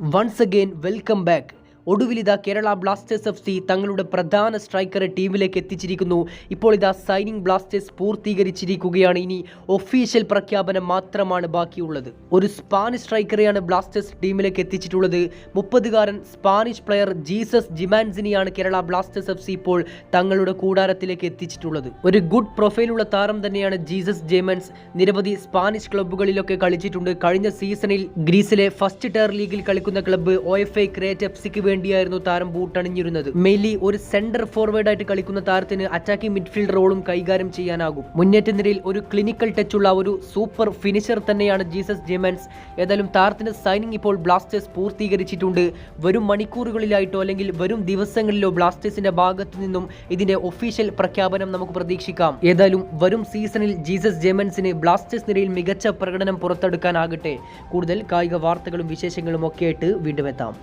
once again welcome back. ഒടുവിലിതാ Kerala Blasters F C തങ്ങളുടെ പ്രധാന സ്ട്രൈക്കറെ ടീമിലേക്ക് എത്തിച്ചിരിക്കുന്നു. ഇപ്പോൾ ഇതാ സൈനിങ് ബ്ലാസ്റ്റേഴ്സ് പൂർത്തീകരിച്ചിരിക്കുകയാണ്. ഇനി ഒഫീഷ്യൽ പ്രഖ്യാപനം മാത്രമാണ് ബാക്കിയുള്ളത്. ഒരു സ്പാനിഷ് സ്ട്രൈക്കറെയാണ് ബ്ലാസ്റ്റേഴ്സ് ടീമിലേക്ക് എത്തിച്ചിട്ടുള്ളത്. മുപ്പതുകാരൻ സ്പാനിഷ് പ്ലെയർ ജീസസ് ജിമാൻസിനെയാണ് കേരള ബ്ലാസ്റ്റേഴ്സ് എഫ് സി ഇപ്പോൾ തങ്ങളുടെ കൂടാരത്തിലേക്ക് എത്തിച്ചിട്ടുള്ളത്. ഒരു ഗുഡ് പ്രൊഫൈലുള്ള താരം തന്നെയാണ് ജീസസ് ജേമൻസ്. നിരവധി സ്പാനിഷ് ക്ലബ്ബുകളിലൊക്കെ കളിച്ചിട്ടുണ്ട്. കഴിഞ്ഞ സീസണിൽ ഗ്രീസിലെ ഫസ്റ്റ് ടയർ ലീഗിൽ കളിക്കുന്ന club O F I Crete F സിക്ക് വേണ്ടിയായിരുന്നു താരം ബൂട്ടണിഞ്ഞിരുന്നത്. മെയിലി ഒരു സെന്റർ ഫോർവേഡ് ആയിട്ട് കളിക്കുന്ന താരത്തിന് അറ്റാക്കിംഗ് മിഡ്ഫീൽഡ് റോളും കൈകാര്യം ചെയ്യാനാകും. മുന്നേറ്റ നിരയിൽ ഒരു ക്ലിനിക്കൽ ടച്ച് ഉള്ള ഒരു സൂപ്പർ ഫിനിഷർ തന്നെയാണ് ജീസസ് ജെമൻസ്. ഏതായാലും താരത്തിന്റെ സൈനിങ് ഇപ്പോൾ ബ്ലാസ്റ്റേഴ്സ് പൂർത്തീകരിച്ചിട്ടുണ്ട്. വരും മണിക്കൂറുകളിലായിട്ടോ അല്ലെങ്കിൽ വരും ദിവസങ്ങളിലോ ബ്ലാസ്റ്റേഴ്സിന്റെ ഭാഗത്തു നിന്നും ഇതിന്റെ ഒഫീഷ്യൽ പ്രഖ്യാപനം നമുക്ക് പ്രതീക്ഷിക്കാം. ഏതായാലും വരും സീസണിൽ ജീസസ് ജെമൻസിന് ബ്ലാസ്റ്റേഴ്സ് നിരയിൽ മികച്ച പ്രകടനം പുറത്തെടുക്കാനാകട്ടെ. കൂടുതൽ കായിക വാർത്തകളും വിശേഷങ്ങളും ഒക്കെ ആയിട്ട് വീണ്ടും എത്താം.